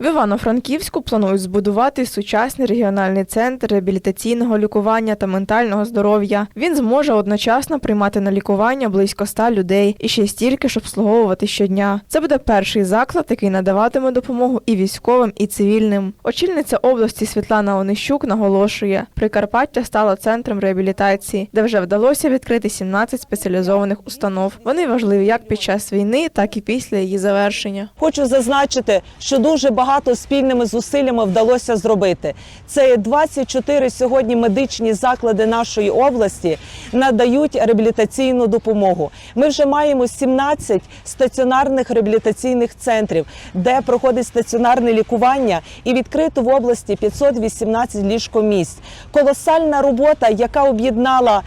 В Івано-Франківську планують збудувати сучасний регіональний центр реабілітаційного лікування та ментального здоров'я. Він зможе одночасно приймати на лікування близько ста людей і ще стільки ж обслуговувати щодня. Це буде перший заклад, який надаватиме допомогу і військовим, і цивільним. Очільниця області Світлана Онищук наголошує, Прикарпаття стало центром реабілітації, де вже вдалося відкрити 17 спеціалізованих установ. Вони важливі як під час війни, так і після її завершення. Хочу зазначити, що дуже багато спільними зусиллями вдалося зробити. Це є 24 сьогодні медичні заклади нашої області надають реабілітаційну допомогу. Ми вже маємо 17 стаціонарних реабілітаційних центрів, де проходить стаціонарне лікування, і відкрито в області 518 ліжкомісць. Колосальна робота, яка об'єднала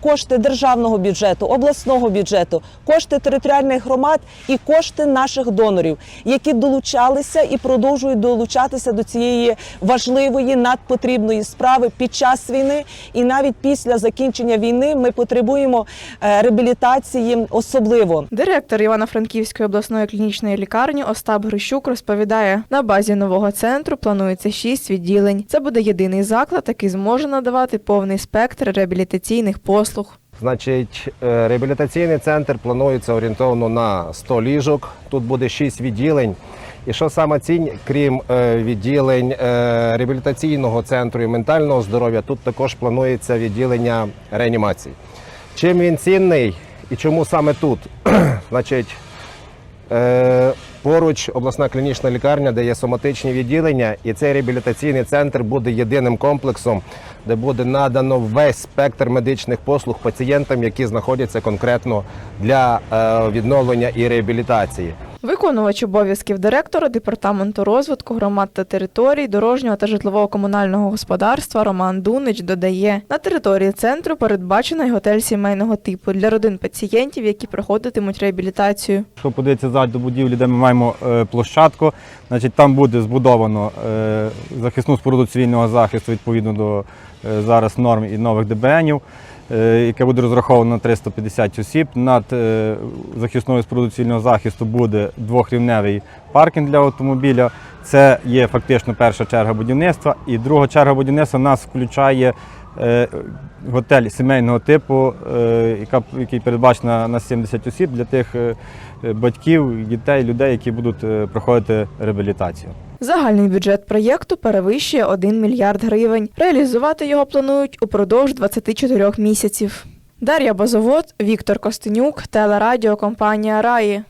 кошти державного бюджету, обласного бюджету, кошти територіальних громад і кошти наших донорів, які долучалися і продовжують долучатися до цієї важливої надпотрібної справи під час війни, і навіть після закінчення війни ми потребуємо е, реабілітації особливо. Директор Івано-Франківської обласної клінічної лікарні Остап Грищук розповідає, на базі нового центру планується шість відділень. Це буде єдиний заклад, який зможе надавати повний спектр реабілітаційних послуг. Значить, е, реабілітаційний центр планується орієнтовно на 100 ліжок. Тут буде 6 відділень. І що саме цінь, крім е, відділень е, реабілітаційного центру і ментального здоров'я, тут також планується відділення реанімації. Чим він цінний і чому саме тут? Значить, Поруч обласна клінічна лікарня, де є соматичні відділення, і цей реабілітаційний центр буде єдиним комплексом, де буде надано весь спектр медичних послуг пацієнтам, які знаходяться конкретно для е, відновлення і реабілітації. Виконувач обов'язків директора департаменту розвитку громад та територій дорожнього та житлового комунального господарства Роман Дунич додає, на території центру передбачено й готель сімейного типу для родин пацієнтів, які проходитимуть реабілітацію. Якщо подивитися ззаду будівлі, де ми маємо е, площадку, значить там буде збудовано е, захисну споруду цивільного захисту відповідно до е, зараз норм і нових ДБНів, яке буде розраховано на 350 осіб. Над е, захисною спорудою цивільного захисту буде двохрівневий паркінг для автомобіля. Це є фактично перша черга будівництва. І друга черга будівництва нас включає е, готель сімейного типу, е, який передбачена на 70 осіб для тих е, е, батьків, дітей, людей, які будуть е, проходити реабілітацію. Загальний бюджет проєкту перевищує 1 мільярд гривень. Реалізувати його планують упродовж 24 місяців. Дар'я Базовод, Віктор Костенюк, телерадіокомпанія Раї.